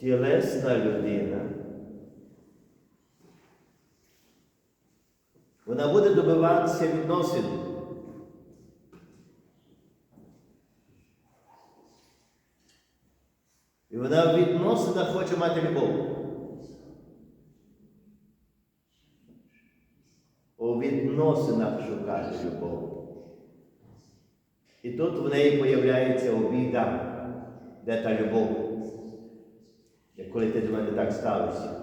тілесна людина. Вона буде добиватися відносин. І вона в відносинах хоче мати любов. У відносинах шукати любов. І тут в неї появляється обіда, де та любов. Як коли ти до мене так ставишся.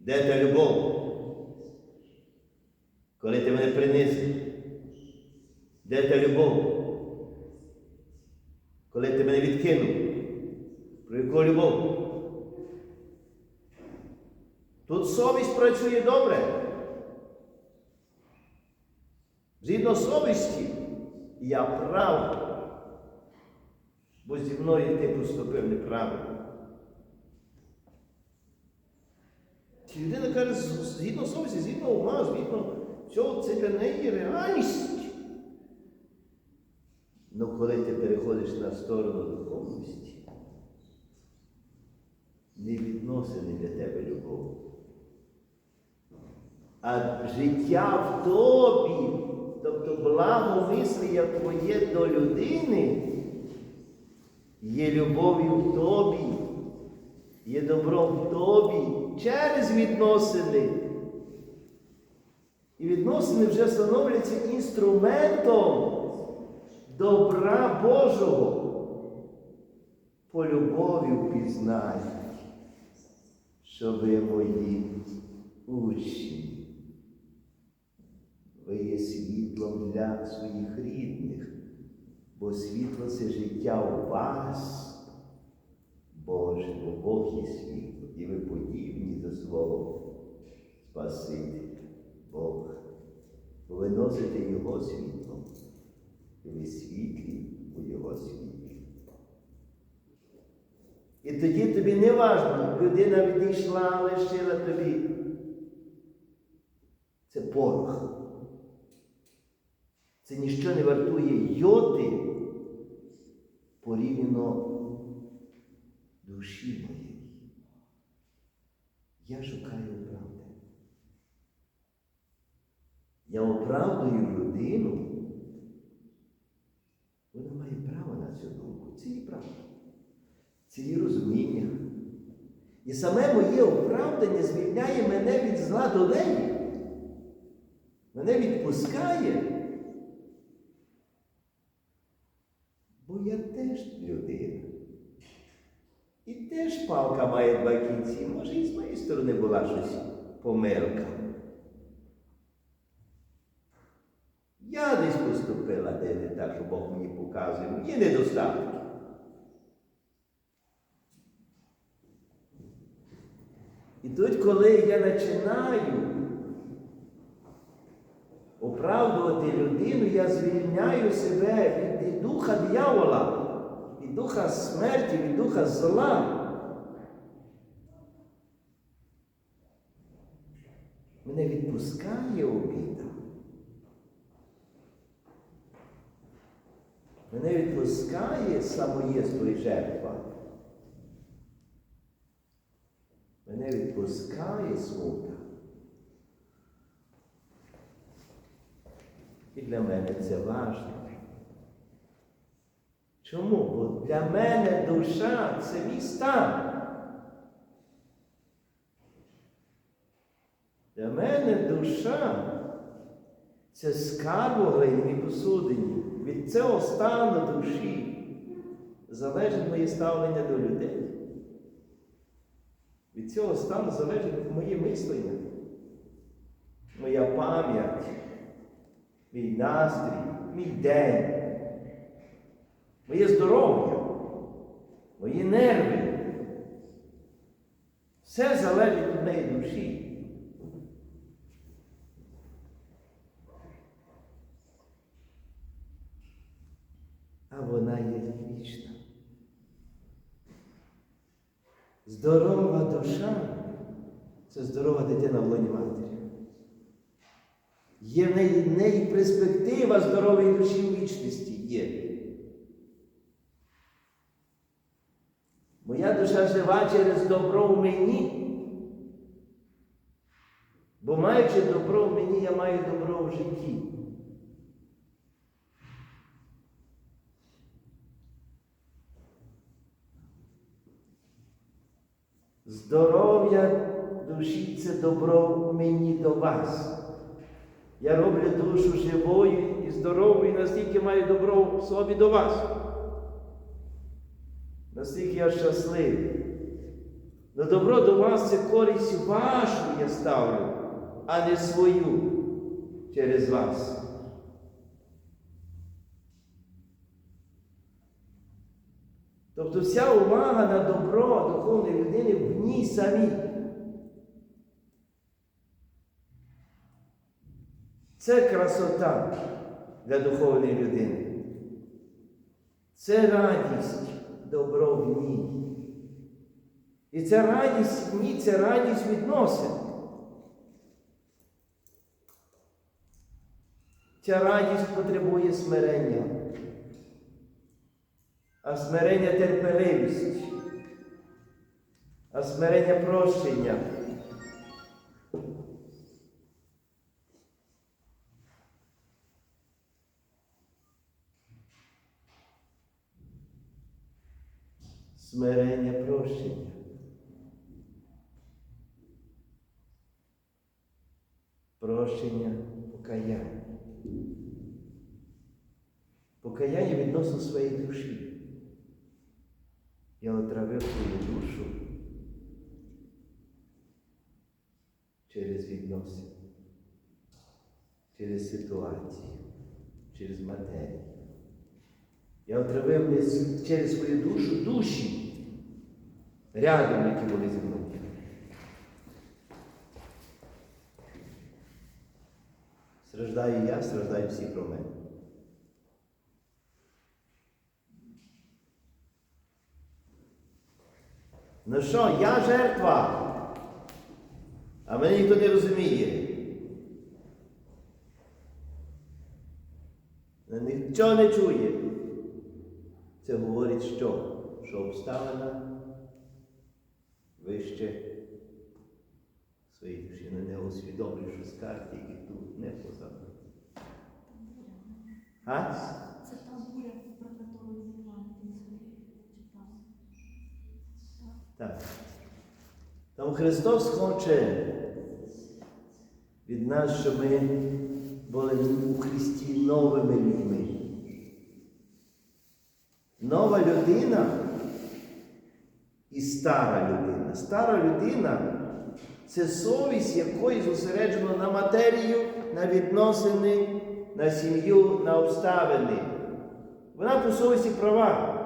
Де та любов? Коли ти мене принизив? Де та любов? Коли ти мене відкинув? Про яку любов? Тут совість працює добре. Згідно совісті, я прав, бо зі мною ти поступив неправильно. І людина каже, згідно совісті, згідно ума, згідно всього, це для неї реальність. Ну коли ти переходиш на сторону духовності, не відносини для тебе любов. А життя в тобі, тобто благомислення твоє до людини, є любов'ю в тобі, є добром в тобі через відносини. І відносини вже становляться інструментом добра Божого. По любові впізнають, що ви мої учні. Ви є світлом для своїх рідних, бо світло це життя у вас, Боже, бо Бог є світло, і ви подібні до свого Спасителя, Бога. Бо Його світло, і ви світлі у Його світлі. І тоді тобі не важно, людина відійшла, лишила тобі. Це порох. Це ніщо не вартує йоти порівняно душі моєї. Я шукаю правди. Я оправдую людину. Вона має право на цю думку. Це її правда. Це її розуміння. І саме моє оправдання звільняє мене від зла до неї. Мене відпускає. Бо я теж людина. І теж палка має два кінці. Може, і з моєї сторони була щось помилка. Я десь поступила, де не так, що Бог мені показує. Є недостатки. І тут, коли я починаю оправдувати людину, я звільняю себе від духа диявола, духа смерті, від духа зла. Мене відпускає обіда. Мене відпускає самоєство і жертва. Мене відпускає смута. І для мене це важливо. Чому? Бо для мене душа це мій стан. Для мене душа це скарб у глиняній посудині. Від цього стану душі залежить моє ставлення до людей. Від цього стану залежить моє мислення, моя пам'ять, мій настрій, мій день, моє здоров'я, мої нерви. Все залежить від моєї душі. А вона є вічна. Здорова душа це здорова дитина в лоні матері. Є в неї, в неї перспектива здорової душі в вічності є. Жива через добро в мені. Бо маючи добро в мені, я маю добро в житті. Здоров'я душі це добро мені до вас. Я роблю душу живою і здоровою, і настільки маю добро в собі до вас. Настільки я щасливий. Но добро до вас це користь вашу я ставлю, а не свою через вас. Тобто вся увага на добро духовної людини в ній самій. Це красота для духовної людини. Це радість, добро в ній. І ця радість в ній це радість відносин. Ця радість потребує смирення, а смирення терпеливість, а смирення прощення. Смирення прощення. Прощення покаяння. Покаяння відносно своєї душі. Я отравив свою душу через відносини, через ситуації, через матерію. Я отравив через свою душу душі рядом, які були зі мною. Страждаю я, страждаю всі про мене. Ну що, я жертва, а мене ніхто не розуміє. Нічого не чує. Це говорить що? Що обставина вище своїй душі. Ну, не усвідомлює, що тільки тут, не позаду. А? Це та буря, про яку Євангелії читав. Так. Тому Христос хоче від нас, щоб ми були у Христі новими людьми. Нова людина і стара людина. Стара людина це совість якої зосереджено на матерію, на відносини, на сім'ю, на обставини. Вона по совісті права.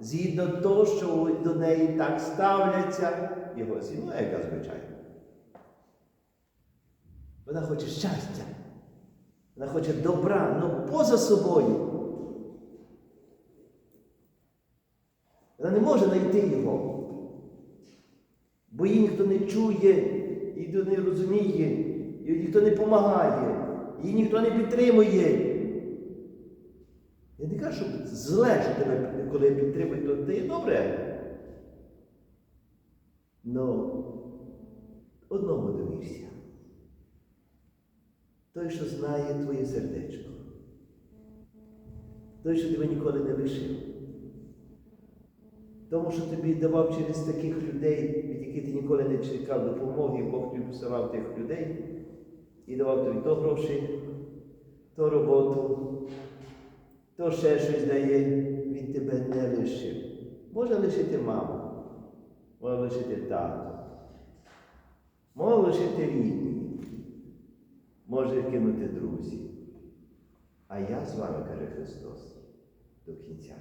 Згідно того, що до неї так ставляться його сім'я, яка звичайно. Вона хоче щастя. Вона хоче добра, але поза собою. Вона не може знайти його. Бо її ніхто не чує, її не розуміє, їй ніхто не допомагає, її ніхто не підтримує. Я не кажу, що зле, що тебе, коли підтримують, то це є добре. Но одному довірся. Той, що знає твоє сердечко. Той, що тебе ніколи не лишив. Тому що тобі давав через таких людей, від яких ти ніколи не чекав допомоги, Бог тобі посилав тих людей і давав тобі то гроші, то роботу, то ще щось дає, він тебе не лишив. Може лишити маму, може лишити тато, може лишити рідні, може кинути друзів. А я з вами, каже Христос, до кінця.